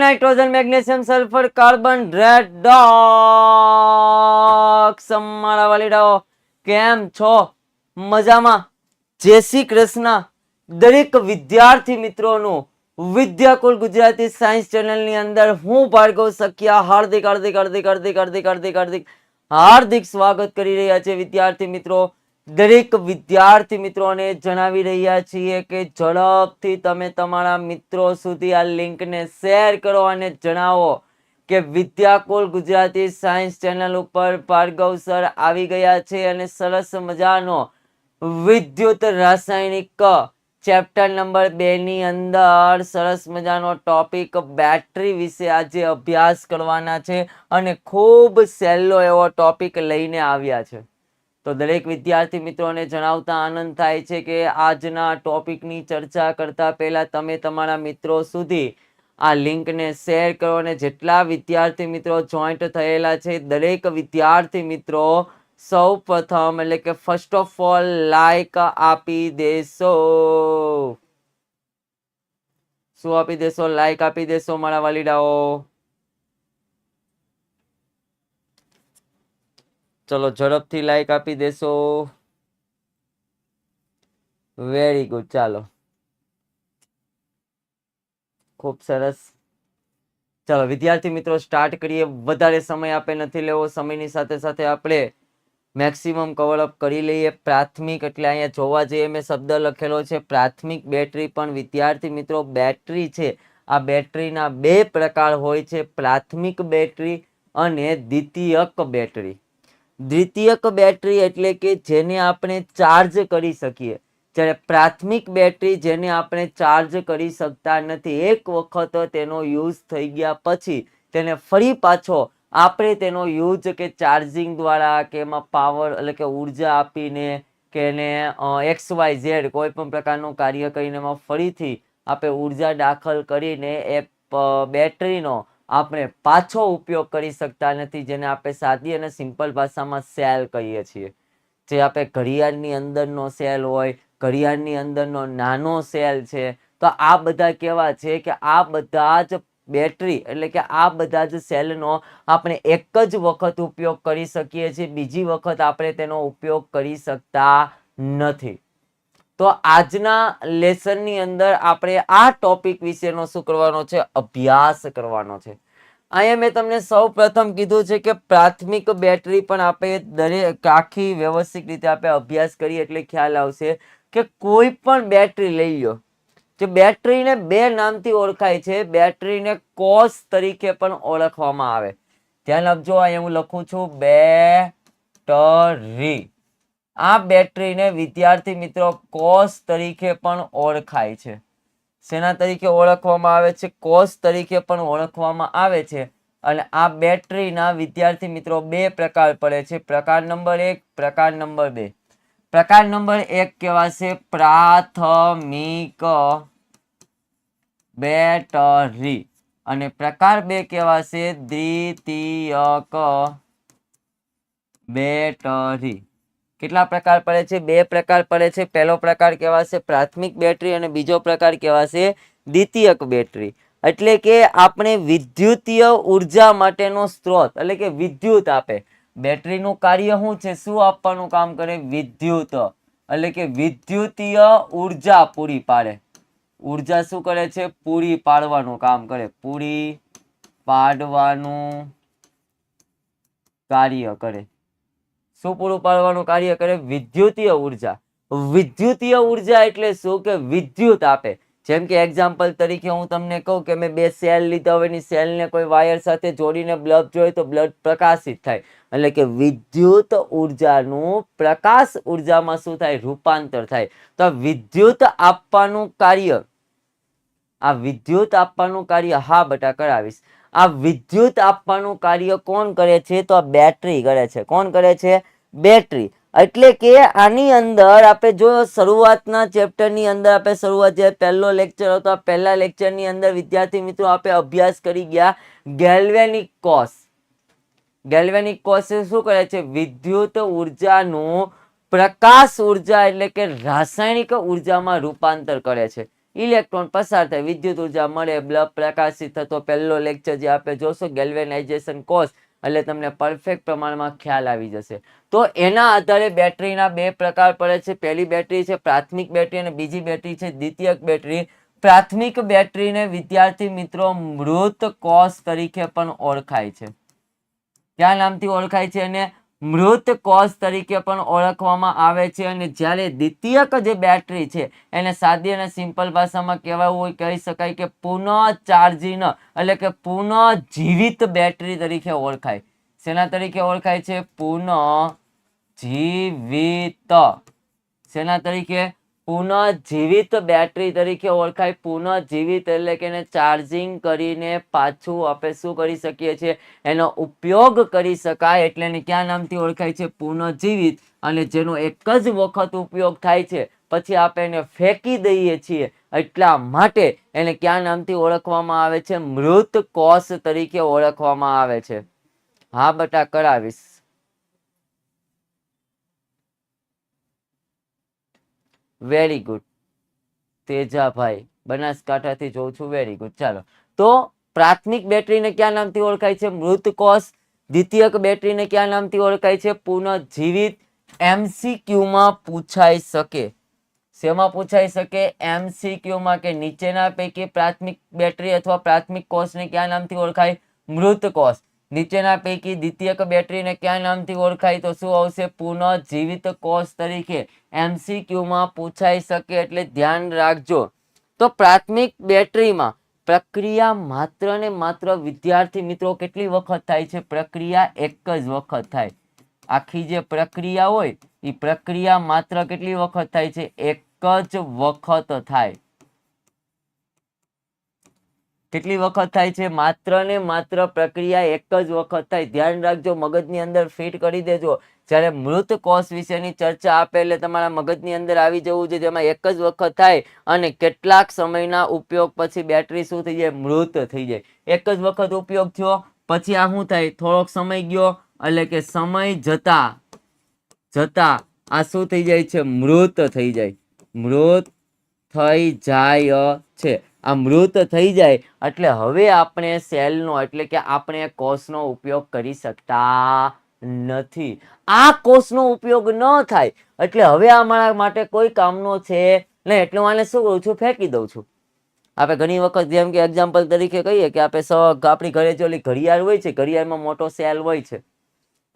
Nitrogen magnesium sulphur carbon red ડોક્સ મારા વાલીડાઓ, કેમ છો? મજામાં? જય શ્રી કૃષ્ણ. દરેક વિદ્યાર્થી મિત્રોનું વિદ્યાકુલ ગુજરાતી સાયન્સ ચેનલની અંદર હું ભાર્ગવ સખિયા હાર્દિક હાર્દિક હાર્દિક હાર્દિક હાર્દિક હાર્દિક હાર્દિક હાર્દિક સ્વાગત કરી રહ્યા છે વિદ્યાર્થી મિત્રો. દરેક વિદ્યાર્થી મિત્રોને જણાવી રહ્યા છીએ કે ઝડપથી તમે તમારા મિત્રો સુધી આ લિંકને શેર કરો અને જણાવો કે વિદ્યાકુલ ગુજરાતી સાયન્સ ચેનલ ઉપર ભાર્ગવ સર આવી ગયા છે અને સરસ મજાનો વિદ્યુત રાસાયણિક ચેપ્ટર નંબર બે ની અંદર સરસ મજાનો ટોપિક બેટરી વિશે આજે અભ્યાસ કરવાના છે અને ખૂબ સહેલો એવો ટોપિક લઈને આવ્યા છે. તો દરેક વિદ્યાર્થી મિત્રોને જણાવતા આનંદ થાય છે કે આજના ટોપિકની ચર્ચા કરતા પહેલા તમે તમારા મિત્રો સુધી આ લિંકને શેર કરો અને જેટલા વિદ્યાર્થી મિત્રો જોઈન્ટ થયેલા છે, દરેક વિદ્યાર્થી મિત્રો સૌ પ્રથમ એટલે કે ફર્સ્ટ ઓફ ઓલ લાઈક આપી દેશો. શું આપી દેશો? લાઈક આપી દેશો, મારા વાલીડાઓ. ચલો ઝડપથી લાઈક આપી દેશો. વેરી ગુડ ચાલો. ખૂબ સરસ. ચાલો, વિદ્યાર્થી મિત્રો સ્ટાર્ટ કરીએ. વધારે સમય આપણે નથી લેવો. સમયની સાથે સાથે આપણે મેક્સિમમ કવરઅપ કરી લઈએ. પ્રાથમિક, એટલે અહીંયા જોવા જઈએ, મેં શબ્દ લખેલો છે. પ્રાથમિક બેટરી પણ વિદ્યાર્થી મિત્રો બેટરી છે. આ બેટરીના બે પ્રકાર હોય છે. પ્રાથમિક બેટરી અને દ્વિતીયક બેટરી દ્વિતીયક બેટરી એટલે કે જેને આપણે ચાર્જ કરી શકીએ. જ્યારે પ્રાથમિક બેટરી જેને આપણે ચાર્જ કરી શકતા નથી, એક વખત તેનો યુઝ થઈ ગયા પછી તેને ફરી પાછો આપણે તેનો યુઝ કે ચાર્જિંગ દ્વારા કે એમાં પાવર એટલે કે ઊર્જા આપીને કે એને એક્સ વાય ઝેડ કોઈ પણ પ્રકારનું કાર્ય કરીને એમાં ફરીથી આપણે ઊર્જા દાખલ કરીને એ બેટરીનો આપણે પાછો ઉપયોગ કરી શકતા નથી, જેને આપણે સાદી અને સિમ્પલ ભાષામાં સેલ કહીએ છીએ. જે આપણે ઘડિયાળની અંદરનો સેલ હોય, ઘડિયાળની અંદરનો નાનો સેલ છે, તો આ બધા કેવા છે કે આ બધા જ બેટરી એટલે કે આ બધા જ સેલનો આપણે એક જ વખત ઉપયોગ કરી શકીએ છીએ, બીજી વખત આપણે તેનો ઉપયોગ કરી શકતા નથી. તો આજના લેસનની અંદર આપણે આ ટોપિક વિશેનો શું કરવાનો છે? અભ્યાસ કરવાનો છે. અહીંયા મેં તમને સૌ પ્રથમ કીધું છે કે પ્રાથમિક બેટરી પણ આપણે દરેક આખી વ્યવસ્થિત રીતે આપણે અભ્યાસ કરીએ એટલે ખ્યાલ આવશે કે કોઈ પણ બેટરી લઈ લો જે બેટરીને બે નામથી ઓળખાય છે. બેટરીને કોષ તરીકે પણ ઓળખવામાં આવે. ધ્યાન આપજો, અહીંયા હું લખું છું, બેટરી. આ બેટરીને વિદ્યાર્થી મિત્રો કોષ તરીકે પણ ઓળખાય છે. શેના તરીકે ઓળખવામાં આવે છે? કોષ તરીકે પણ ઓળખવામાં આવે છે. અને આ બેટરીના વિદ્યાર્થી મિત્રો બે પ્રકાર પડે છે. પ્રકાર નંબર એક, પ્રકાર નંબર બે. પ્રકાર નંબર એક કહેવાશે પ્રાથમિક બેટરી. અને પ્રકાર બે કહેવાશે દ્વિતીયક બેટરી. કેટલા પ્રકાર પડે છે? બે પ્રકાર પડે છે. પહેલો પ્રકાર કહેવાશે પ્રાથમિક બેટરી અને બીજો પ્રકાર કહેવાશે દ્વિતીયક બેટરી. એટલે કે આપણે વિદ્યુતીય ઊર્જા માટેનો સ્ત્રોત, એટલે કે વિદ્યુત આપે. બેટરીનું કાર્ય શું છે? શું આપવાનું કામ કરે? વિદ્યુત. એટલે કે વિદ્યુતીય ઊર્જા પૂરી પાડે. ઊર્જા શું કરે છે? પૂરી પાડવાનું કામ કરે. પૂરી પાડવાનું કાર્ય કરે. શું પૂરું પાડવાનું કાર્ય કરે? વિદ્યુતીય ઊર્જા. વિદ્યુતીય ઊર્જા એટલે શું કે વિદ્યુત આપે? જેમ કે એક્ઝામ્પલ તરીકે હું તમને કહું કે મેં બે સેલ લીધા હોય એની સેલને કોઈ વાયર સાથે જોડીને બ્લબ જોઈએ તો બ્લડ પ્રકાશિત થાય. એટલે કે વિદ્યુત ઉર્જાનું પ્રકાશ ઉર્જામાં શું થાય? રૂપાંતર થાય. તો વિદ્યુત આપવાનું કાર્ય. આ વિદ્યુત આપવાનું કાર્ય હા બટા કરાવીશ. આ વિદ્યુત આપવાનું કાર્ય કોણ કરે છે? તો આ બેટરી કરે છે. કોણ કરે છે? બેટરી એટલે કે આની અંદર આપણે જો શરૂઆતના ચેપ્ટરની અંદર આપણે શરૂઆત જે પહેલો લેક્ચર હતો પહેલા લેક્ચરની અંદર વિદ્યાર્થી મિત્રો આપણે અભ્યાસ કરી ગયા ગેલ્વેનિક કોષ ગેલ્વેનિક કોષ શું કરે છે? વિદ્યુત ઉર્જાનું પ્રકાશ ઊર્જા એટલે કે રાસાયણિક ઉર્જામાં રૂપાંતર કરે છે. ઇલેક્ટ્રોન પસાર થાય, વિદ્યુત ઊર્જા મળે, બ્લબ પ્રકાશિત થતો, પહેલો લેક્ચર જે આપણે જોશો ગેલ્વેનાઇઝેશન કોષ એટલે તમને પરફેક્ટ પ્રમાણમાં ખ્યાલ આવી જશે. તો એના આધારે બેટરીના બે પ્રકાર પડે છે. પહેલી બેટરી છે પ્રાથમિક બેટરી અને બીજી બેટરી છે દ્વિતીયક બેટરી. પ્રાથમિક બેટરીને વિદ્યાર્થી મિત્રો મૃત કોષ તરીકે પણ ઓળખાય છે. ક્યાં નામથી ઓળખાય છે અને મૃત કોષ તરીકે પણ ઓળખવામાં આવે છે અને જ્યારે દ્વિતીયક જે બેટરી છે, એને સાદી અને સિમ્પલ ભાષામાં કહેવાવું હોય, કહી શકાય કે પુનઃ ચાર્જિંગ એટલે કે પુનઃ જીવિત બેટરી તરીકે ઓળખાય. શેના તરીકે ઓળખાય છે? પુનઃ જીવિત શેના તરીકે? પુનઃજીવિત બેટરી તરીકે ઓળખાય. પુનઃજીવિત એટલે કે એને ચાર્જિંગ કરીને પાછું આપણે શું કરી શકીએ છીએ? એનો ઉપયોગ કરી શકાય એટલે એને ક્યાં નામથી ઓળખાય છે? પુનઃજીવિત. અને જેનો એક જ વખત ઉપયોગ થાય છે, પછી આપણે એને ફેંકી દઈએ છીએ. એટલા માટે એને ક્યાં નામથી ઓળખવામાં આવે છે? મૃત કોષ તરીકે ઓળખવામાં આવે છે. હા બટા કરાવીશ. વેરી ગુડ તેજાભાઈ, બનાસકાંઠાથી જોઉં છું. વેરી ગુડ ચાલો. તો પ્રાથમિક બેટરીને ક્યાં નામથી ઓળખાય છે? મૃત કોષ દ્વિતીયક બેટરીને કયા નામથી ઓળખાય છે? પુનઃજીવિત એમસીક્યુમાં પૂછાઈ શકે. શેમાં પૂછાઈ શકે? એમસીક્યુમાં કે નીચેના પૈકી પ્રાથમિક બેટરી અથવા પ્રાથમિક કોષને કયા નામથી ઓળખાય? મૃત કોષ નીચેના પૈકી દ્વિતીયક બેટરીને ક્યાં નામથી ઓળખાય તો શું આવશે? પુનઃજીવિત કોષ તરીકે એમસીક્યુમાં પૂછાઈ શકે એટલે ધ્યાન રાખજો. તો પ્રાથમિક બેટરીમાં પ્રક્રિયા માત્ર ને માત્ર વિદ્યાર્થી મિત્રો કેટલી વખત થાય છે? પ્રક્રિયા એક જ વખત થાય. આખી જે પ્રક્રિયા હોય એ પ્રક્રિયા માત્ર કેટલી વખત થાય છે? એક જ વખત થાય. કેટલી વખત થાય છે? માત્ર ને માત્ર પ્રક્રિયા એક જ વખત થાય. ધ્યાન રાખજો, મગજની અંદર ફિટ કરી દેજો. જ્યારે મૃત કોષ વિશેની ચર્ચા આપે એટલે તમારા મગજની અંદર આવી જવું છે જેમાં એક જ વખત થાય અને કેટલાક સમયના ઉપયોગ પછી બેટરી શું થઈ જાય? મૃત થઈ જાય. એક જ વખત ઉપયોગ થયો, પછી આ શું થાય? થોડોક સમય ગયો, એટલે કે સમય જતા જતા આ શું થઈ જાય છે? મૃત થઈ જાય. મૃત થઈ જાય છે. આ મૃત થઈ જાય એટલે હવે આપણે સેલનો એટલે કે આપણે કોષનો ઉપયોગ કરી શકતા નથી. આ કોષનો ઉપયોગ ન થાય એટલે હવે અમારા માટે કોઈ કામનો છે નહીં. એટલે હું આને શું કરું છું? ફેંકી દઉં છું. આપણે ઘણી વખત જેમ કે એક્ઝામ્પલ તરીકે કહીએ કે આપણે સ આપણી ઘરે જો ઘડિયાળ હોય છે, ઘડિયાળમાં મોટો સેલ હોય છે.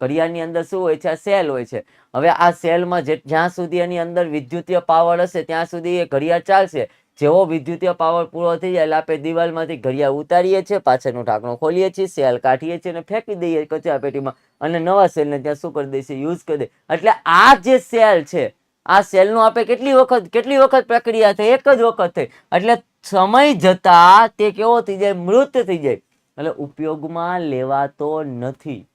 ઘડિયાળની અંદર શું હોય છે? આ સેલ હોય છે. હવે આ સેલમાં જે, જ્યાં સુધી એની અંદર વિદ્યુતીય પાવર હશે, ત્યાં સુધી એ ઘડિયાળ ચાલશે. જેવો વિદ્યુતીય પાવર પૂરો થઈ જાય, એટલે આપણે દિવાલમાંથી ઘડિયાળ ઉતારીએ છીએ, પાછળનું ઢાંકણું ખોલીએ છીએ, સેલ કાઢીએ છીએ અને ફેંકી દઈએ કચરા પેટીમાં. અને નવા સેલને ત્યાં શું કરી દઈએ યુઝ કરી દઈએ. એટલે આ જે સેલ છે, આ સેલનું આપણે કેટલી વખત કેટલી વખત પ્રક્રિયા થઈ? એક જ વખત થઈ. એટલે સમય જતા તે કેવો થઈ જાય? મૃત થઈ જાય. એટલે ઉપયોગમાં લેવાતો નથી.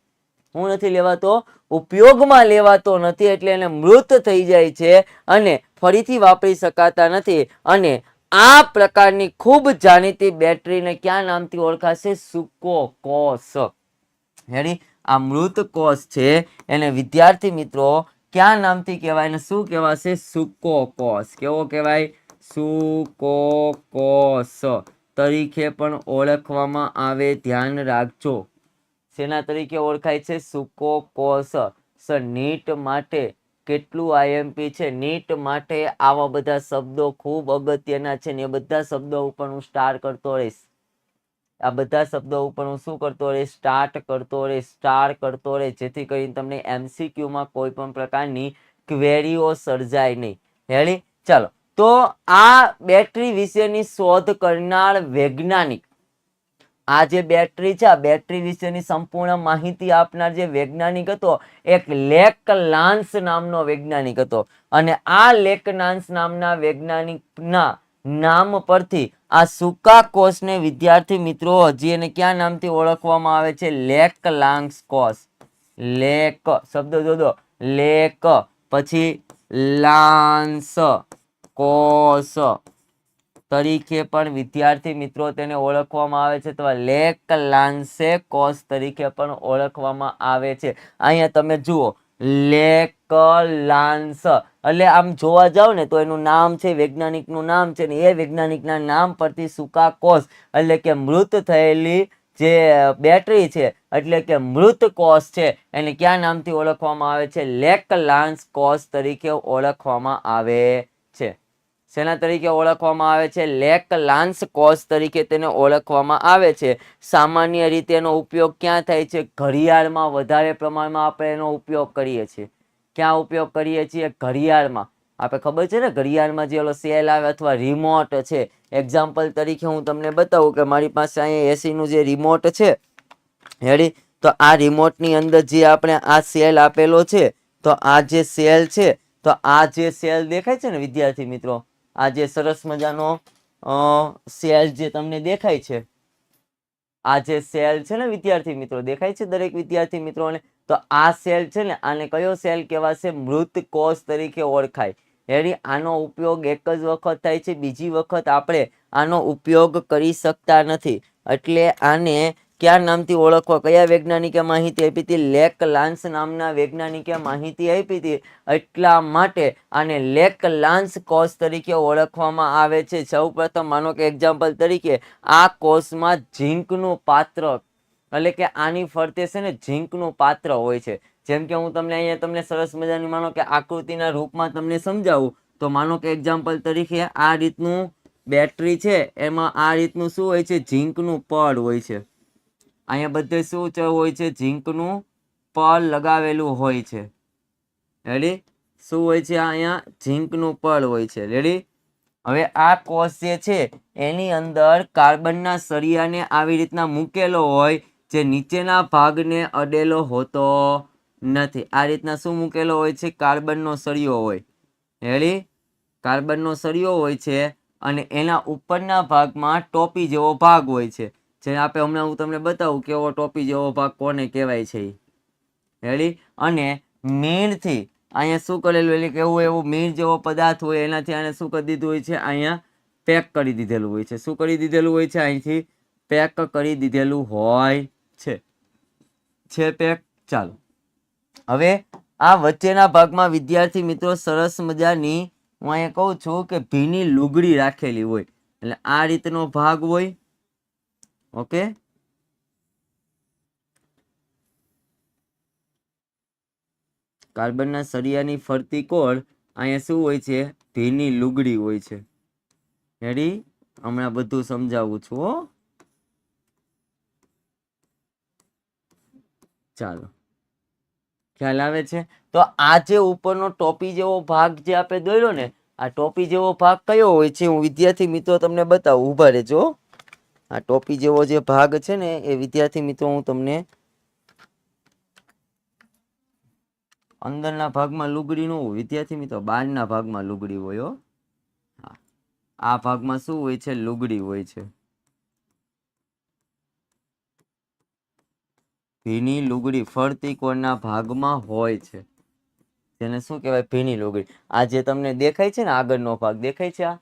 હું નથી લેવાતો, ઉપયોગમાં લેવાતો નથી એટલે એને મૃત થઈ જાય છે અને ફરીથી વાપરી શકાતા નથી. અને આ પ્રકારની ખૂબ જાણીતી બેટરીને ક્યાં નામથી ઓળખાશે? સૂકો કોષ. હેડી આ મૃત કોષ છે. એને વિદ્યાર્થી મિત્રો ક્યાં નામથી કહેવાય ને શું કહેવાશે? સૂકો કોષ. કેવો કહેવાય? સૂકો કોષ. તરીકે પણ ઓળખવામાં આવે. ધ્યાન રાખજો. શેના તરીકે ઓળખાય છે સૂકો કોષ સર, નીટ માટે કેટલું આઈએમપી છે? નીટ માટે આવા બધા શબ્દો ખૂબ અગત્યના છે ને એ બધા શબ્દો ઉપર હું સ્ટાર કરતો રહીશ. આ બધા શબ્દો ઉપર હું શું કરતો રહીશ? સ્ટાર્ટ કરતો રહીશ, સ્ટાર કરતો રહીશ, જેથી કરીને તમને એમસીક્યુમાં કોઈ પણ પ્રકારની ક્વેરીઓ સર્જાય નહીં. હેળી ચાલો. તો આ બેટરી વિશેની શોધ કરનાર વૈજ્ઞાનિક આ જે બેટરી છે, આ બેટરી વિશેની સંપૂર્ણ માહિતી આપનાર જે વૈજ્ઞાનિક હતો, એક લેક લાન્સ નામનો વૈજ્ઞાનિક હતો. અને આ લેકનાન્સ નામના વૈજ્ઞાનિકના નામ પરથી આ સૂકા કોષને વિદ્યાર્થી મિત્રો હજી એને ક્યાં નામથી ઓળખવામાં આવે છે? લેક લાંગ્સ કોષ. લેક, શબ્દ જોજો લેક, પછી લાંસ કોષ. તરીકે પણ વિદ્યાર્થી મિત્રો તેને ઓળખવામાં આવે છે અથવા લેક લાન્સે કોષ તરીકે પણ ઓળખવામાં આવે છે. અહીંયા તમે જુઓ, લેક લાન્સ. એટલે આમ જોવા જાવ ને તો એનું નામ છે, વૈજ્ઞાનિકનું નામ છે ને એ વૈજ્ઞાનિકના નામ પરથી સૂકા કોષ. એટલે કે મૃત થયેલી જે બેટરી છે, એટલે કે મૃત કોષ છે, એને કયા નામથી ઓળખવામાં આવે છે? લેક લાન્સ કોષ તરીકે ઓળખવામાં આવે શેના તરીકે ઓળખવામાં આવે છે? લેક લાન્સ કોષ તરીકે તેને ઓળખવામાં આવે છે. સામાન્ય રીતે એનો ઉપયોગ ક્યાં થાય છે? ઘડિયાળમાં વધારે પ્રમાણમાં આપણે એનો ઉપયોગ કરીએ છીએ. ક્યાં ઉપયોગ કરીએ છીએ? ઘડિયાળમાં. આપણે ખબર છે ને? ઘડિયાળમાં જે ઓલો સેલ આવે અથવા રિમોટ છે. એક્ઝામ્પલ તરીકે હું તમને બતાવું કે મારી પાસે અહીંયા એસીનું જે રિમોટ છે. હેડી તો આ રિમોટની અંદર જે આપણે આ સેલ આપેલો છે, તો આ જે સેલ છે, તો આ જે સેલ દેખાય છે ને વિદ્યાર્થી મિત્રો? આ જે સરસ મજાનો સેલ જે તમને દેખાય છે, આ જે સેલ છે ને વિદ્યાર્થી મિત્રો, દેખાય છે દરેક વિદ્યાર્થી મિત્રોને તો આ સેલ છે ને આને કયો સેલ કહેવાશે? મૃત કોષ તરીકે ઓળખાય. એની આનો ઉપયોગ એક જ વખત થાય છે, બીજી વખત આપણે આનો ઉપયોગ કરી શકતા નથી. એટલે આને કયા નામથી ઓળખવા? કયા વૈજ્ઞાનિકે માહિતી આપી હતી? લેક લાન્સ નામના વૈજ્ઞાનિકે માહિતી આપી હતી? એટલા માટે આને લેક લાન્સ કોષ તરીકે ઓળખવામાં આવે છે. સૌપ્રથમ માનો કે એક્ઝામ્પલ તરીકે, આ કોષમાં ઝીંકનું પાત્ર, એટલે કે આની ફરતે છે ને ઝીંકનું પાત્ર હોય છે. જેમ કે હું તમને અહીંયા તમને સરસ મજાની માનો કે આકૃતિના રૂપમાં તમને સમજાવું, તો માનો કે એક્ઝામ્પલ તરીકે આ રીતનું બેટરી છે, એમાં આ રીતનું શું હોય છે? ઝીંકનું પડ હોય છે. અહીંયા બધે શું હોય છે, ઝીંકનું પળ લગાવેલું હોય છે. રેડી શું હોય છે અહીંયા? ઝીંકનું પળ હોય છે. રેડી હવે આ કોષ જે છે, એની અંદર કાર્બનના સળિયાને આવી રીતના મૂકેલો હોય, જે નીચેના ભાગને અડેલો હોતો નથી. આ રીતના શું મૂકેલો હોય છે? કાર્બનનો સળિયો હોય. રેડી કાર્બનનો સળિયો હોય છે અને એના ઉપરના ભાગમાં ટોપી જેવો ભાગ હોય છે. જે આપણે હમણાં હું તમને બતાવું કેવો ટોપી જેવો ભાગ કોને કહેવાય છે. રેડી અને મીણથી અહીંયા શું કરેલું? એટલે કે એવું એવું મીણ જેવો પદાર્થ હોય, એનાથી આને શું કરી દીધું હોય છે? અહીંયા પેક કરી દીધેલું હોય છે. શું કરી દીધેલું હોય છે? અહીંથી પેક કરી દીધેલું હોય છે. છે પેક? ચાલો. હવે આ વચ્ચેના ભાગમાં વિદ્યાર્થી મિત્રો સરસ મજાની હું અહીંયા કહું છું કે ભીની લુગડી રાખેલી હોય. એટલે આ રીતનો ભાગ હોય. ઓકે કાર્બનના સળિયાની ફરતી કોર અહીંયા શું હોય છે? ભીની લુગડી હોય છે. રેડી હમણાં બધું સમજાવું છું, હો. ચાલો. ખ્યાલ આવે છે? તો આ જે ઉપરનો ટોપી જેવો ભાગ જે આપણે દોર્યો ને, આ ટોપી જેવો ભાગ કયો હોય છે? હું વિદ્યાર્થી મિત્રો તમને બતાવું. ઊભા રહેજો આ ટોપી જેવો જે ભાગ છે ને, એ વિદ્યાર્થી મિત્રો હું તમને અંદરના ભાગમાં લુગડી ન, વિદ્યાર્થી મિત્રો બહારના ભાગમાં લુગડી હોય હા. આ ભાગમાં શું હોય છે? લુગડી હોય છે. ભીની લુગડી ફરતી કોણના ભાગમાં હોય છે. જેને શું કહેવાય? ભીની લુગડી. આ જે તમને દેખાય છે ને, આગળનો ભાગ, દેખાય છે આ?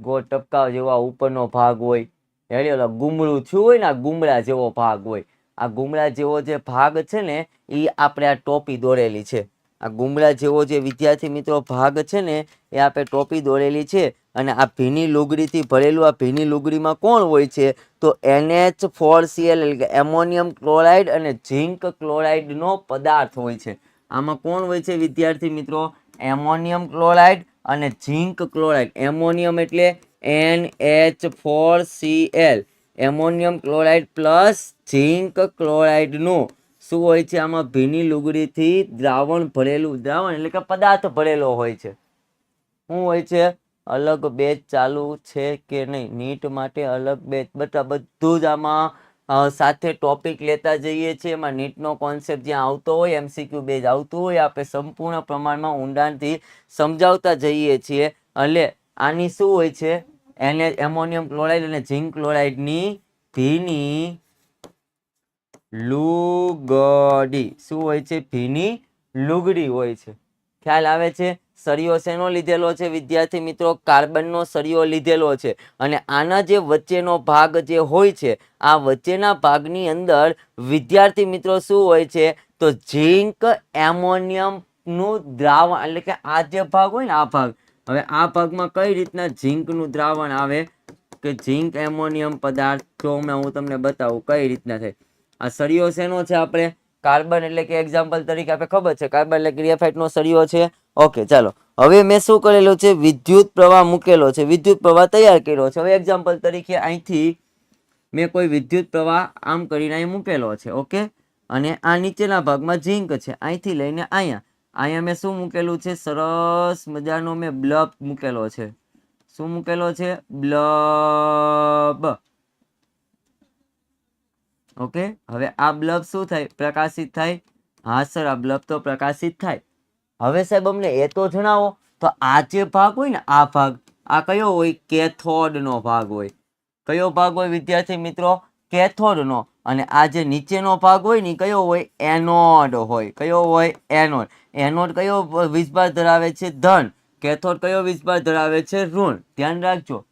ગોળ ટપકા જેવા ઉપરનો ભાગ હોય. રેડી ઓલા ગુમડું થયું હોય ને, આ ગુમડા જેવો ભાગ હોય. આ ગુમડા જેવો જે ભાગ છે ને એ આપણે આ ટોપી દોરેલી છે. આ ગુમડા જેવો જે વિદ્યાર્થી મિત્રો ભાગ છે ને, એ આપણે ટોપી દોરેલી છે અને આ ભીની લુગડીથી ભરેલું આ ભીની લુગડીમાં કોણ હોય છે? તો એનએચ ફોર સીએલ એટલે કે એમોનિયમ ક્લોરાઇડ અને ઝિંક ક્લોરાઇડનો પદાર્થ હોય છે. આમાં કોણ હોય છે વિદ્યાર્થી મિત્રો? એમોનિયમ ક્લોરાઇડ અને ઝિંક ક્લોરાઇડ. એમોનિયમ એટલે N H four C L ammonium chloride plus zinc ક્લોરાઇડનું શું હોય છે? આમાં ભીની લુગડીથી દ્રાવણ ભરેલું, દ્રાવણ એટલે કે પદાર્થ ભરેલો હોય છે. શું હોય છે? અલગ બેચ ચાલુ છે કે નહીં? નીટ માટે અલગ બેચ. બધા બધું જ આમાં સાથે ટોપિક લેતા જઈએ છીએ. એમાં નીટનો કોન્સેપ્ટ જ્યાં આવતો હોય એમસીક્યુ બેજ આવતું હોય આપણે સંપૂર્ણ પ્રમાણમાં ઊંડાણથી સમજાવતા જઈએ છીએ. એટલે આની શું હોય છે? એને એમોનિયમ ક્લોરાઇડ અને ઝિંક ક્લોરાઇડની ભીની લુગડી. શું હોય છે? ભીની લુગડી હોય છે. ખ્યાલ આવે છે? સળિયો શેનો લીધેલો છે? વિદ્યાર્થી મિત્રો, કાર્બનનો સળિયો લીધેલો છે. અને આના જે વચ્ચેનો ભાગ જે હોય છે, આ વચ્ચેના ભાગની અંદર વિદ્યાર્થી મિત્રો શું હોય છે? તો ઝીંક એમોનિયમનું દ્રાવણ, એટલે કે આ જે ભાગ હોય ને, આ ભાગ હવે આ ભાગમાં કઈ રીતના ઝીંકનું દ્રાવણ આવે કે ઝીંક એમોનિયમ પદાર્થ જો હું તમને બતાવું કઈ રીતના થાય. આ સળિયો શેનો છે આપણે? કાર્બન એટલે કે એક્ઝામ્પલ તરીકે આપણે ખબર છે. કાર્બન એટલે ગ્રેફાઇટ નો સળિયો છે. ઓકે, ચાલો. હવે મેં શું કરેલું છે? વિદ્યુત પ્રવાહ મૂકેલો છે. વિદ્યુત પ્રવાહ તૈયાર કર્યો છે. હવે એક્ઝામ્પલ તરીકે અહીંથી મેં કોઈ વિદ્યુત પ્રવાહ આમ કરીને અહીં મૂકેલો છે. ઓકે? અને આ નીચેના ભાગમાં ઝીંક છે. અહીંથી લઈને અહીંયા. અહીંયા મેં શું મૂકેલું છે? સરસ મજાનો મેં બ્લબ મૂકેલો છે. શું મૂકેલો છે? બ્લબ. ઓકે? હવે આ બ્લબ શું થાય? પ્રકાશિત થાય? હા, સર, આ બ્લબ તો પ્રકાશિત થાય. હવે સાહેબ, અમને એ તો જણાવો, તો આ જે ભાગ હોય ને, આ ભાગ, આ કયો હોય? કેથોડ નો ભાગ હોય. કયો ભાગ હોય, વિદ્યાર્થી મિત્રો? કેથોડ નો અને આ જે નીચેનો ભાગ હોય ને કયો હોય? એનોડ હોય. કયો હોય? એનોડ. એનોડ કયો વીજભાર ધરાવે છે? ધન. કેથોડ કયો વીજભાર ધરાવે છે? ઋણ. ધ્યાન રાખજો.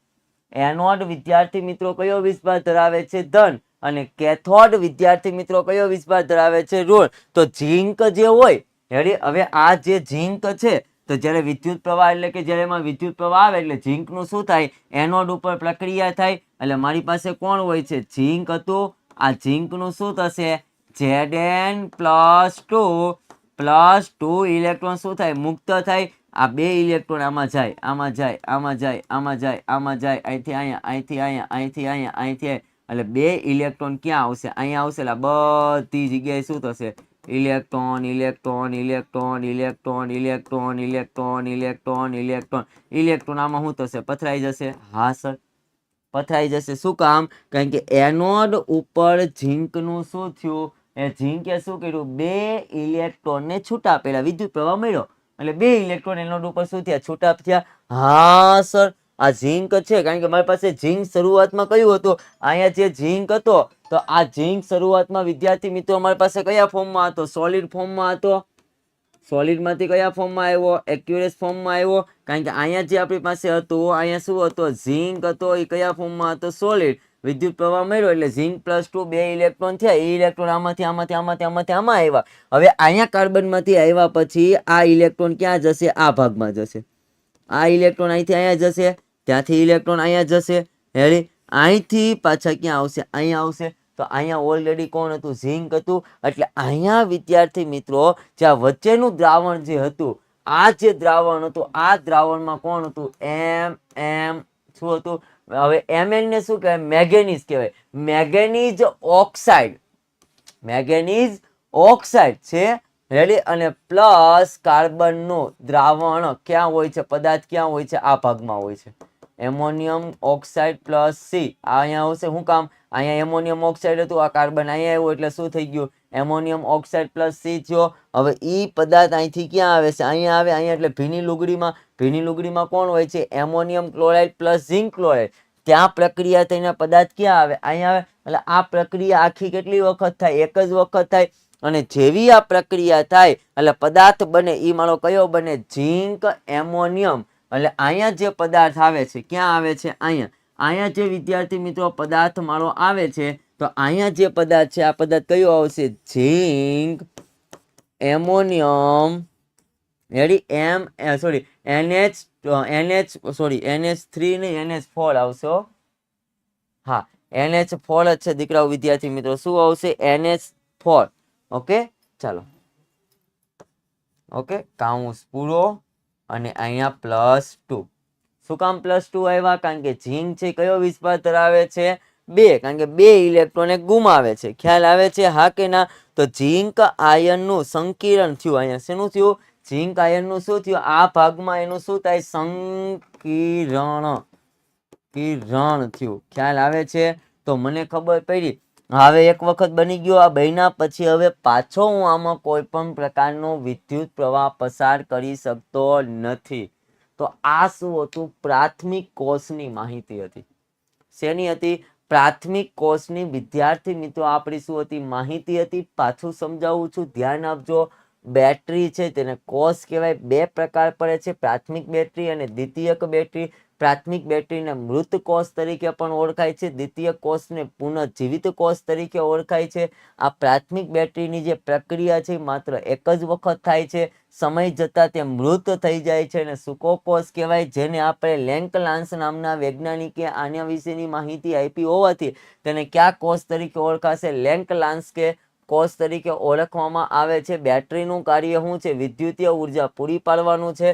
એનોડ વિદ્યાર્થી મિત્રો કયો વીજભાર ધરાવે છે? ધન. અને કેથોડ વિદ્યાર્થી મિત્રો કયો વીજભાર ધરાવે છે? ઋણ. તો ઝીંક જે હોય હેડી હવે આ જે ઝીંક છે તો જ્યારે વિદ્યુત પ્રવાહ એટલે કે જ્યારે એમાં વિદ્યુત પ્રવાહ આવે એટલે ઝીંકનું શું થાય? એનોડ ઉપર પ્રક્રિયા થાય. એટલે મારી પાસે કોણ હોય છે? ઝીંક હતું. આ ઝીંકનું શું થશે? Zn plus two plus two electron શું થાય? મુક્ત થાય. આ બે ઇલેક્ટ્રોન આમાં જાય આમાં જાય આમાં જાય આમાં જાય આમાં જાય. અહીંથી અહીંયા અહીંથી અહીંયા અહીંથી અહીંયા, અહીંથી. એટલે બે ઇલેક્ટ્રોન ક્યાં આવશે? અહીંયા આવશે. એટલે બધી જગ્યાએ શું થશે? Electron electron electron electron electron electron electron electron electron આમાં શું થશે? પથરાઈ જશે. હા, સર. પથરાઈ જશે. શું કામ? કારણ કે એનોડ ઉપર ઝીંકનું શું થયું? એ ઝીંકે શું કર્યું? બે ઇલેક્ટ્રોનને છૂટા પેલા વિદ્યુત પ્રવાહ મળ્યો. એટલે બે ઇલેક્ટ્રોન એનોડ ઉપર શું થયા? છૂટા થયા. હા, સર. આ ઝીંક છે, કારણ કે મારી પાસે ઝીંક શરૂઆતમાં કયું હતું? અહીંયા જે ઝીંક હતો, તો આ ઝીંક શરૂઆતમાં વિદ્યાર્થી મિત્રો અમારી પાસે કયા ફોર્મમાં હતો? સોલિડ ફોર્મમાં હતો. સોલિડમાંથી કયા ફોર્મમાં આવ્યો? એક્યુરેસ ફોર્મમાં આવ્યો. કારણ કે અહીંયા જે આપણી પાસે હતું, અહીંયા શું હતો? ઝીંક હતો, એ કયા ફોર્મમાં હતો? સોલિડ. વિદ્યુત પ્રવાહ મળ્યો એટલે ઝીંક પ્લસ ટુ, બે ઇલેક્ટ્રોન થયા. એ ઇલેક્ટ્રોન આમાંથી આમાંથી આમાંથી આમાંથી, આમાં આવ્યા. હવે અહીંયા કાર્બનમાંથી આવ્યા પછી આ ઇલેક્ટ્રોન ક્યાં જશે? આ ભાગમાં જશે. આ ઇલેક્ટ્રોન અહીંથી અહીંયા જશે. ત્યાંથી ઇલેક્ટ્રોન અહીંયા જશે. હેળી, અહીંથી પાછા ક્યાં આવશે? અહીંયા આવશે. તો અહીંયા ઓલરેડી કોણ હતું? ઝીંક હતું. એટલે અહીંયા, વિદ્યાર્થી મિત્રો, જ્યાં વચ્ચેનું દ્રાવણ જે હતું, આ જે દ્રાવણ હતું, આ દ્રાવણમાં કોણ હતું? એમ એમ, શું હતું? હવે એમએન ને શું કહેવાય? મેગેનીઝ કહેવાય. Manganese oxide. મેગેનીઝ ઓક્સાઇડ છે. રેડી અને પ્લસ કાર્બનનું દ્રાવણ ક્યાં હોય છે? પદાર્થ ક્યાં હોય છે? આ ભાગમાં હોય છે. Ammonium oxide plus C. આ અહીંયા આવશે. શું કામ? અહીંયા એમોનિયમ ઓક્સાઇડ હતું, આ કાર્બન અહીંયા આવ્યું એટલે શું થઈ ગયું? એમોનિયમ ઓક્સાઇડ પ્લસ સી થયો. હવે એ પદાર્થ અહીંથી ક્યાં આવે છે? અહીંયા આવે, અહીંયા એટલે ભીની લુગડીમાં. ભીની લુગડીમાં કોણ હોય છે? Ammonium chloride plus zinc chloride. ત્યાં પ્રક્રિયા થઈને પદાર્થ ક્યાં આવે? અહીંયા આવે. એટલે આ પ્રક્રિયા આખી કેટલી વખત થાય? એક જ વખત થાય. અને જેવી આ પ્રક્રિયા થાય, એટલે પદાર્થ બને એ મારો કયો બને? Zinc ammonium. એટલે અહીંયા જે પદાર્થ આવે છે, ક્યાં આવે છે? અહીંયા. અહીંયા જે વિદ્યાર્થી મિત્રો પદાર્થ મારો આવે છે, તો અહીંયા જે પદાર્થ છે, આ પદાર્થ કયો આવશે? Zinc, ammonium. રેડી એમ sorry NH NH sorry NH three ને એનએચ ફોર આવશે હા. એનએચ ફોર જ છે દીકરાઓ, વિદ્યાર્થી મિત્રો. શું આવશે? NH four. ઓકે? ચાલો. ઓકે? કાઉન્સ પૂરો. અને અહીંયા પ્લસ ટુ શું કામ પ્લસ ટુ આવ્યા? કારણ કે ઝીંક છે, કયો વિસ્ભાર ધરાવે છે? બે, કારણ કે બે ઇલેક્ટ્રોન ગુમાવે છે. ખ્યાલ આવે છે હા કે ના? તો ઝીંક આયનનું સંકિરણ થયું. અહીંયા શેનું થયું? ઝીંક આયનનું શું થયું? આ ભાગમાં એનું શું થાય? સંકિરણ. કિરણ થયું. ખ્યાલ આવે છે? તો મને ખબર પડી. હવે એક વખત બની ગયો આ બન્યા પછી હવે પાછો હું આમાં કોઈ પણ પ્રકારનો વિદ્યુત પ્રવાહ પસાર કરી શકતો નથી. તો આ શું હતું? પ્રાથમિક કોષની માહિતી હતી. શેની હતી? પ્રાથમિક કોષની વિદ્યાર્થી મિત્રો, આપણી શું હતી? માહિતી હતી. પાછું સમજાવું છું. ધ્યાન આપજો. બેટરી છે, તેને કોષ કહેવાય. બે પ્રકાર પડે છે. પ્રાથમિક બેટરી અને દ્વિતીયક બેટરી. પ્રાથમિક બેટરીને મૃત કોષ તરીકે પણ ઓળખાય છે. દ્વિતીય કોષને પુનઃજીવિત કોષ તરીકે ઓળખાય છે. આ પ્રાથમિક બેટરીની જે પ્રક્રિયા છે માત્ર એક જ વખત થાય છે. સમય જતાં તે મૃત થઈ જાય છે અને સૂકો કોષ કહેવાય, જેને આપણે લેન્કલાન્સ નામના વૈજ્ઞાનિકે આના વિશેની માહિતી આપી હોવાથી તેને કયા કોષ તરીકે ઓળખાશે? લેન્કલાન્સ કે કોષ તરીકે ઓળખવામાં આવે છે? બેટરીનું કાર્ય શું છે? વિદ્યુતીય ઊર્જા પૂરી પાડવાનું છે?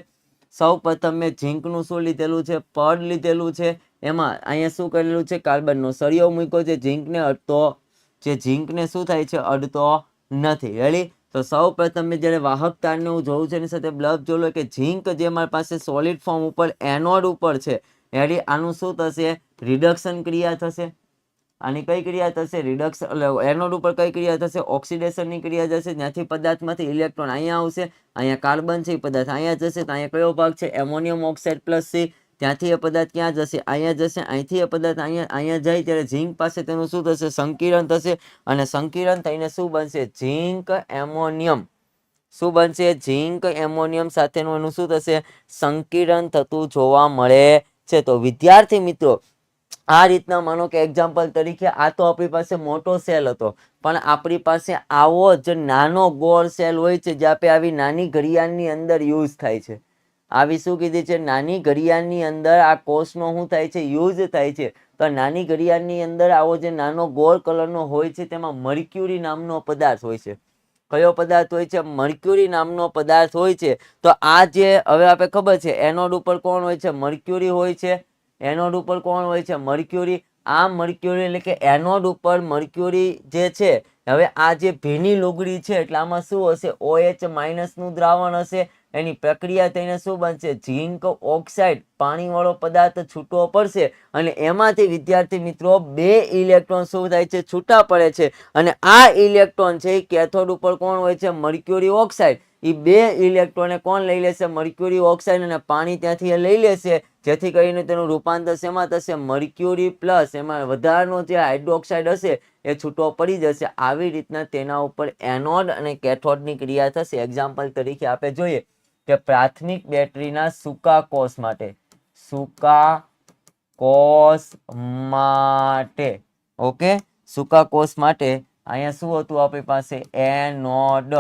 સૌ પ્રથમ મેં ઝીંકનું શું લીધેલું છે? પડ લીધેલું છે. એમાં અહીંયા શું કરેલું છે? કાર્બનનો સળિયો મૂક્યો છે ઝીંકને અડતો જે ઝીંકને શું થાય છે? અડતો નથી. રેડી તો સૌ પ્રથમ મેં જ્યારે વાહક તારને હું જોઉં છું એની સાથે બ્લબ જોયું કે ઝીંક જે મારી પાસે સોલિડ ફોર્મ ઉપર એનોડ ઉપર છે. રેડી આનું શું થશે? રિડક્શન ક્રિયા થશે. આની કઈ ક્રિયા થશે? એટલે એનોડ ઉપર કઈ ક્રિયા થશે? ઓક્સિડેશનની ક્રિયા જશે જ્યાંથી પદાર્થમાંથી ઇલેક્ટ્રોન અહીંયા આવશે, અહીંયા કાર્બન છે, એ પદાર્થ અહીંયા જશે, તો અહીંયા કયો ભાગ છે? એમોનિયમ ઓક્સાઇડ પ્લસ સી ત્યાંથી એ પદાર્થ ક્યાં જશે? અહીંયા જશે, અહીંથી એ પદાર્થ અહીંયા અહીંયા જાય ત્યારે ઝીંક પાસે તેનું શું થશે? સંકીર્ણ થશે. અને સંકીર્ણ થઈને શું બનશે? ઝીંક એમોનિયમ શું બનશે? ઝીંક એમોનિયમ સાથેનું એનું શું થશે? સંકીર્ણ થતું જોવા મળે છે. તો વિદ્યાર્થી મિત્રો આ રીતના માનો કે એક્ઝામ્પલ તરીકે આ તો આપણી પાસે મોટો સેલ હતો, પણ આપણી પાસે આવો જ નાનો ગોળ સેલ હોય છે જે આપણે આવી નાની ઘડિયાળની અંદર યુઝ થાય છે. આવી શું કીધી છે? નાની ઘડિયાળની અંદર આ કોષનો શું થાય છે? યુઝ થાય છે. તો નાની ઘડિયાળની અંદર આવો જે નાનો ગોળ કલરનો હોય છે તેમાં મર્ક્યુરી નામનો પદાર્થ હોય છે. કયો પદાર્થ હોય છે? મર્ક્યુરી નામનો પદાર્થ હોય છે. તો આ જે, હવે આપણે ખબર છે એનોડ ઉપર કોણ હોય છે? મર્ક્યુરી હોય છે. એનોડ ઉપર કોણ હોય છે? મર્ક્યુરી. આ મર્ક્યુરી એટલે કે એનોડ ઉપર મર્ક્યુરી જે છે, હવે આ જે ભીની લુગડી છે, એટલે આમાં શું હશે? ઓએચ માઇનસનું દ્રાવણ હશે. એની પ્રક્રિયા થઈને શું બનશે? ઝીંક ઓક્સાઇડ, પાણીવાળો પદાર્થ છૂટો પડશે. અને એમાંથી વિદ્યાર્થી મિત્રો, બે ઇલેક્ટ્રોન શું થાય છે? છૂટા પડે છે. અને આ ઇલેક્ટ્રોન છે, એ કેથોડ ઉપર કોણ હોય છે? Mercury oxide. એ બે ઇલેક્ટ્રોને કોણ લઈ લેશે? મર્ક્યુરી ઓક્સાઇડ અને પાણી ત્યાંથી લઈ લેશે. જેથી કરીને તેનું રૂપાંતર શેમાં થશે? મર્ક્યુરી પ્લસ એમાં વધારાનો જે હાઇડ્રોક્સાઇડ હશે, એ છૂટો પડી જશે. આવી રીતના તેના ઉપર એનોડ અને કેથોડની ક્રિયા થશે. એક્ઝામ્પલ તરીકે આપણે જોઈએ કે પ્રાથમિક બેટરીના સૂકા કોષ માટે. સૂકા કોષ માટે. ઓકે સૂકા કોષ માટે અહીંયા શું હતું આપણી પાસે? એનોડ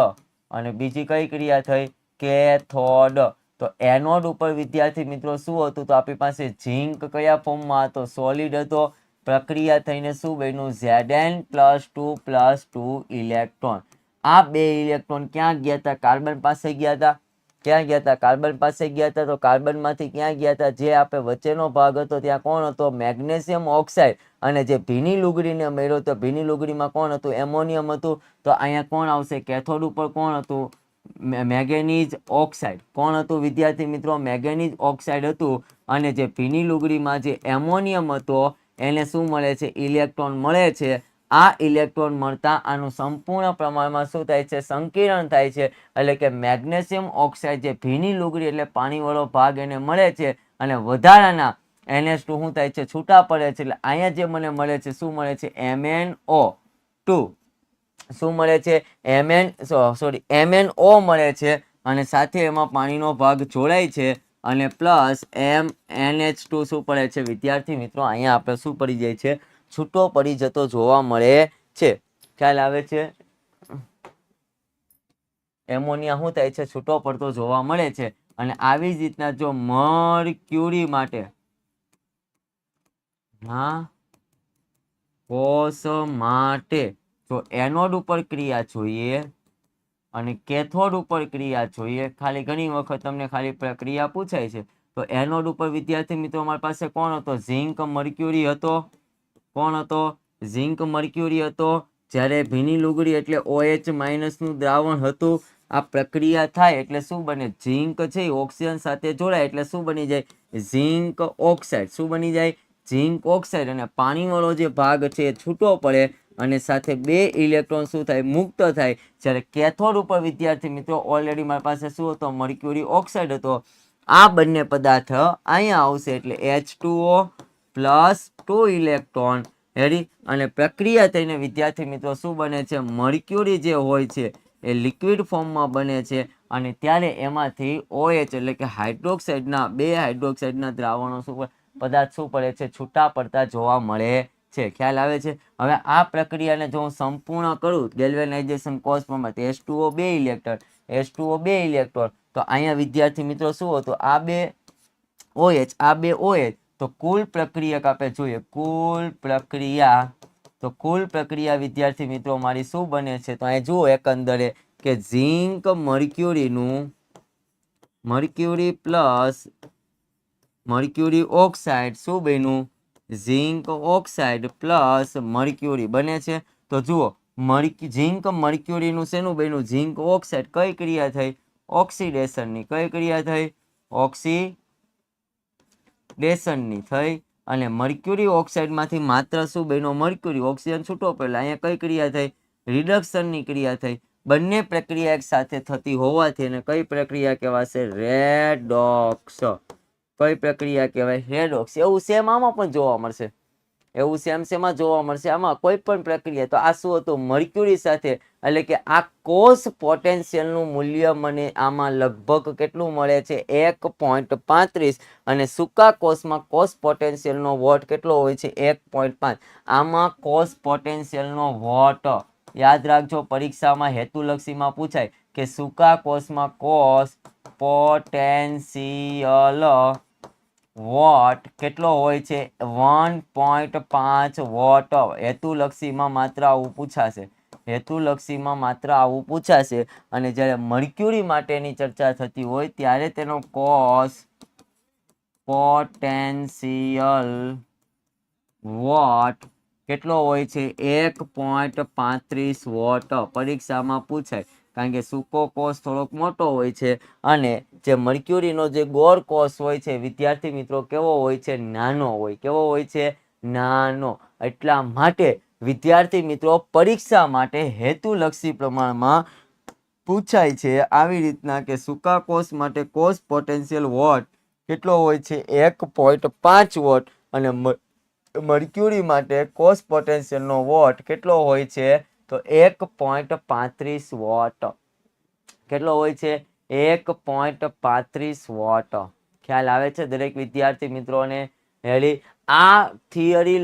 અને બીજી કઈ ક્રિયા થઈ? કેથોડ તો એનોડ ઉપર વિદ્યાર્થી મિત્રો શું હતું તો આપણી પાસે ઝીંક કયા ફોર્મમાં હતો? સોલિડ હતો. પ્રક્રિયા થઈને શું બન્યું? Zn plus two plus two electron આ બે ઇલેક્ટ્રોન ક્યાં ગયા હતા? કાર્બન પાસે ગયા હતા. ક્યાં ગયા હતા? કાર્બન પાસે ગયા હતા. તો કાર્બનમાંથી ક્યાં ગયા હતા? જે આપણે વચ્ચેનો ભાગ હતો, ત્યાં કોણ હતો? Magnesium oxide. અને જે ભીની લુગડીને મેળવ્યો તો ભીની લુગડીમાં કોણ હતું? એમોનિયમ હતું. તો અહીંયા કોણ આવશે? કેથોડ ઉપર કોણ હતું? Manganese oxide. કોણ હતું? વિદ્યાર્થી મિત્રો, મેગેનીઝ ઓક્સાઇડ હતું અને જે ભીની લુગડીમાં જે એમોનિયમ હતો, એને શું મળે છે? ઇલેક્ટ્રોન મળે છે. આ ઇલેક્ટ્રોન મળતા આનું સંપૂર્ણ પ્રમાણમાં શું થાય છે? સંકીર્ણ થાય છે. એટલે કે મેગ્નેશિયમ ઓક્સાઇડ જે ભીની લુગડી એટલે પાણીવાળો ભાગ એને મળે છે અને વધારાના એને શું થાય છે? છૂટા પડે છે. એટલે અહીંયા જે મને મળે છે, શું મળે છે? MnO two. શું મળે છે? એમએન સોરી MnO મળે છે અને સાથે એમાં પાણીનો ભાગ જોડાય છે અને પ્લસ એમ NH2 શું પડે છે? વિદ્યાર્થી મિત્રો, અહીંયા આપણે શું પડી જાય છે? છૂટો પડી જતો જોવા મળે છે. ખ્યાલ આવે છે? એમોનિયા શું થાય છે? છૂટો પડતો જોવા મળે છે. અને આવી જ રીતના જો મર્ક્યુરી માટે હા કોષ માટે જો એનોડ ઉપર ક્રિયા જોઈએ અને કેથોડ ઉપર ક્રિયા જોઈએ. ખાલી ઘણી વખત તમને ખાલી પ્રક્રિયા પૂછાય છે. તો એનોડ ઉપર વિદ્યાર્થી મિત્રો, અમારી પાસે કોણ હતો? ઝિંક મર્ક્યુરી હતો. કોણ હતો? ઝિંક મર્ક્યુરી હતો. જ્યારે ભીની લુગડી એટલે ઓએચ માઇનસનું દ્રાવણ હતું. આ પ્રક્રિયા થાય એટલે શું બને? ઝિંક છે ઓક્સિજન સાથે જોડાય એટલે શું બની જાય? Zinc oxide. શું બની જાય? ઝિંક ઓક્સાઇડ અને પાણીવાળો જે ભાગ છે એ છૂટો પડે અને સાથે બે ઇલેક્ટ્રોન શું થાય? મુક્ત થાય. જ્યારે કેથોડ ઉપર વિદ્યાર્થી મિત્રો ઓલરેડી મારી પાસે શું હતો? મર્ક્યુરી ઓક્સાઇડ હતો. આ બંને પદાર્થ અહીંયા આવશે એટલે એચ પ્લસ ટુ ઇલેક્ટ્રોન હેરી અને પ્રક્રિયા થઈને વિદ્યાર્થી મિત્રો શું બને છે? મર્ક્યુરી જે હોય છે, એ લિક્વિડ ફોર્મમાં બને છે. અને ત્યારે એમાંથી ઓએચ એટલે કે હાઇડ્રોક્સાઇડના બે હાઇડ્રોક્સાઇડના દ્રાવણો શું પદાર્થ શું પડે છે? છૂટા પડતા જોવા મળે છે, ખ્યાલ આવે છે? હવે આ પ્રક્રિયાને જો હું સંપૂર્ણ કરું ગેલ્વેનાઇઝેશન તો એસ બે ઇલેક્ટ્રોન એસ બે ઇલેક્ટ્રોન તો અહીંયા વિદ્યાર્થી મિત્રો શું હતું? આ બે ઓએચ, આ બે ઓએચ, તો કુલ પ્રક્રિયક આપણે જોઈએ, કુલ પ્રક્રિયા, તો કુલ પ્રક્રિયા વિદ્યાર્થી મિત્રો મારી શું બને છે? તો અહીં જુઓ એકંદરે કે ઝીંક મર્ક્યુરીનું, મર્ક્યુરી પ્લસ મર્ક્યુરી ઓક્સાઇડ શું બન્યું? ઝિંક ઓક્સાઇડ પ્લસ મર્ક્યુરી બને છે. તો જુઓ, મર્ક, ઝિંક મર્ક્યુરીનું શેનું બન્યું? ઝિંક ઓક્સાઇડ કઈ ક્રિયા થઈ? ઓક્સિડેશનની કઈ ક્રિયા થઈ? ઓક્સિડેશનની થઈ. અને મર્ક્યુરી ઓક્સાઇડમાંથી માત્ર શું બન્યો? મર્ક્યુરી ઓક્સિજન છૂટો પડેલો અહીંયા કઈ ક્રિયા થઈ? રિડક્શનની ક્રિયા થઈ. બંને પ્રક્રિયા એક સાથે થતી હોવાથી એને કઈ પ્રક્રિયા કહેવાશે? રેડોક્સ. કઈ પ્રક્રિયા કહેવાય રેડોક્સ એવું સેમ આમાં પણ જોવા મળશે. એવું સેમ સેમાં જોવા મળશે. આમાં કોઈ પણ પ્રક્રિયા, તો આ શું હતું? મર્ક્યુરી સાથે, એટલે કે આ કોષ પોટેન્શિયલનું મૂલ્ય મને આમાં લગભગ કેટલું મળે છે? એક પોઈન્ટ પાંત્રીસ. અને સૂકા કોષમાં કોષ પોટેન્શિયલનો વોટ કેટલો હોય છે? એક પોઈન્ટ પાંચ. આમાં કોષ પોટેન્શિયલનો વોટ, યાદ રાખજો, પરીક્ષામાં હેતુલક્ષીમાં પૂછાય કે સૂકા કોષમાં કોષ પોટેન્શિયલ વોટ કેટલો હોય છે? વન પોઈન્ટ પાંચ વોટ હેતુલક્ષીમાં માત્ર આવું પૂછાશે. હેતુલક્ષીમાં માત્ર આવું પૂછાશે અને જ્યારે મર્ક્યુરી માટેની ચર્ચા થતી હોય ત્યારે તેનો કોસ પોટેન્શિયલ વોટ કેટલો હોય છે? એક પોઈન્ટ પાંત્રીસ વોટ પરીક્ષામાં પૂછાય. કારણ કે સૂકો કોષ થોડોક મોટો હોય છે અને જે મર્ક્યુરીનો જે ગોળ કોષ હોય છે, વિદ્યાર્થી મિત્રો, કેવો હોય છે? નાનો હોય. કેવો હોય છે? નાનો. એટલા માટે વિદ્યાર્થી મિત્રો પરીક્ષા માટે હેતુલક્ષી પ્રમાણમાં પૂછાય છે આવી રીતના કે સૂકા કોષ માટે કોષ પોટેન્શિયલ વોટ કેટલો હોય છે? એક પોઈન્ટ પાંચ વોટ અને મર્ક્યુરી માટે કોષ પોટેન્શિયલનો વોટ કેટલો હોય છે? તો એક પોઈન્ટ પાંત્રીસ વોટ. કેટલો હોય છે? એક પોઈન્ટ પાંત્રીસ વોટ ખ્યાલ આવે છે દરેક વિદ્યાર્થી મિત્રોને? હેલી આ થિયરી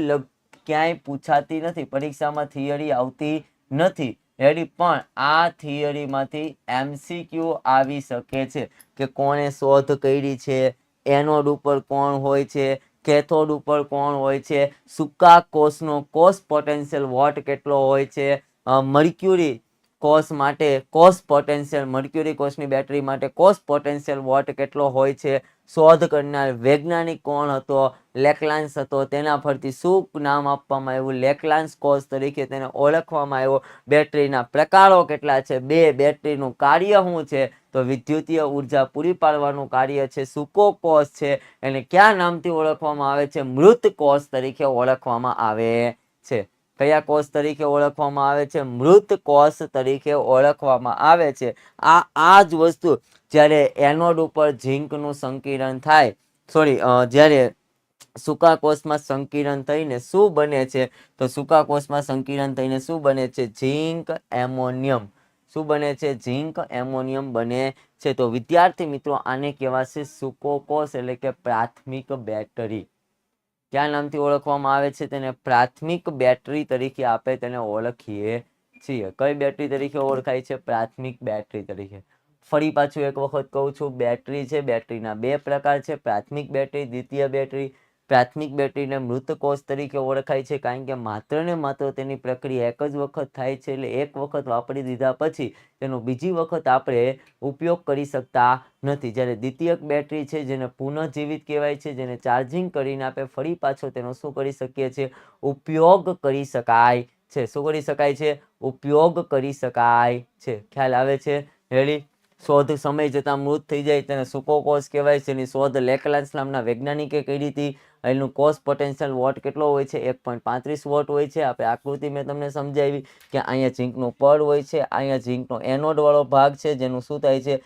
ક્યાંય પૂછાતી નથી, પરીક્ષામાં થિયરી આવતી નથી. હેડી પણ આ થિયરીમાંથી એમસીક્યુ આવી શકે છે કે કોણે શોધ કરી છે, એનોડ ઉપર કોણ હોય છે, કેથોડ ઉપર કોણ હોય છે, સૂકા કોષનો કોષ પોટેન્શિયલ વોટ કેટલો હોય છે મર્ક્યુરી કોષ માટે કોષ પોટેન્શિયલ મર્ક્યુરી કોષની બેટરી માટે કોષ પોટેન્શિયલ વોટ કેટલો હોય છે? શોધ કરનાર વૈજ્ઞાનિક કોણ હતો? લેકલાન્સ હતો. તેના પરથી શું નામ આપવામાં આવ્યું? લેકલાન્સ કોષ તરીકે તેને ઓળખવામાં આવ્યો. બેટરીના પ્રકારો કેટલા છે? બે, બેટરીનું કાર્ય શું છે? તો વિદ્યુતીય ઊર્જા પૂરી પાડવાનું કાર્ય છે. સૂકો કોષ છે. એને કયા નામથી ઓળખવામાં આવે છે? મૃત કોષ તરીકે ઓળખવામાં આવે છે. કયા કોષ તરીકે ઓળખવામાં આવે છે? મૃત કોષ તરીકે ઓળખવામાં આવે છે. આ આ જ વસ્તુ જ્યારે એનોડ ઉપર ઝીંકનું સંકીર્ણ થાય, સોરી જ્યારે સૂકા કોષમાં સંકીર્ણ થઈને શું બને છે? તો સૂકા કોષમાં સંકીર્ણ થઈને શું બને છે? Zinc ammonium. શું બને છે? ઝીંક એમોનિયમ બને છે. તો વિદ્યાર્થી મિત્રો, આને કહેવાશે સૂકો કોષ એટલે કે પ્રાથમિક બેટરી. કયા નામથી ઓળખવામાં આવે છે તેને પ્રાથમિક બેટરી તરીકે આપણે તેને ઓળખીએ છીએ. કઈ બેટરી તરીકે ઓળખાય છે? પ્રાથમિક બેટરી તરીકે. ફરી પાછું એક વખત કહું છું, બેટરી છે બેટરીના. બે પ્રકાર છે, પ્રાથમિક બેટરી, દ્વિતીય બેટરી પ્રાથમિક બેટરીને મૃત કોષ તરીકે ઓળખાય છે, કારણ કે માત્ર ને માત્ર તેની પ્રક્રિયા એક જ વખત થાય છે, એટલે એક વખત વાપરી દીધા પછી તેનો બીજી વખત આપણે ઉપયોગ કરી શકતા નથી. જ્યારે દ્વિતીયક બેટરી છે, જેને પુનઃજીવિત કહેવાય છે, જેને ચાર્જિંગ કરીને આપણે ફરી પાછો તેનો શું કરી શકીએ છીએ? ઉપયોગ કરી શકાય છે. શું કરી શકાય છે? ઉપયોગ કરી શકાય છે. ખ્યાલ આવે છે? રેડી શોધ સમય જતાં મૃત થઈ જાય તેને સુકો કોષ કહેવાય છે. એની શોધ લેકલાન્સ નામના વૈજ્ઞાનિકે કરી હતી. એનું કોષ પોટેન્શિયલ વોટ કેટલો હોય છે? એક પોઈન્ટ પાંત્રીસ વોટ હોય છે. આપણે આકૃતિ મેં તમને સમજાવી કે અહીંયા ઝીંકનું પડ હોય છે. અહીંયા ઝીંકનો એનોડવાળો ભાગ છે, જેનું શું થાય છે?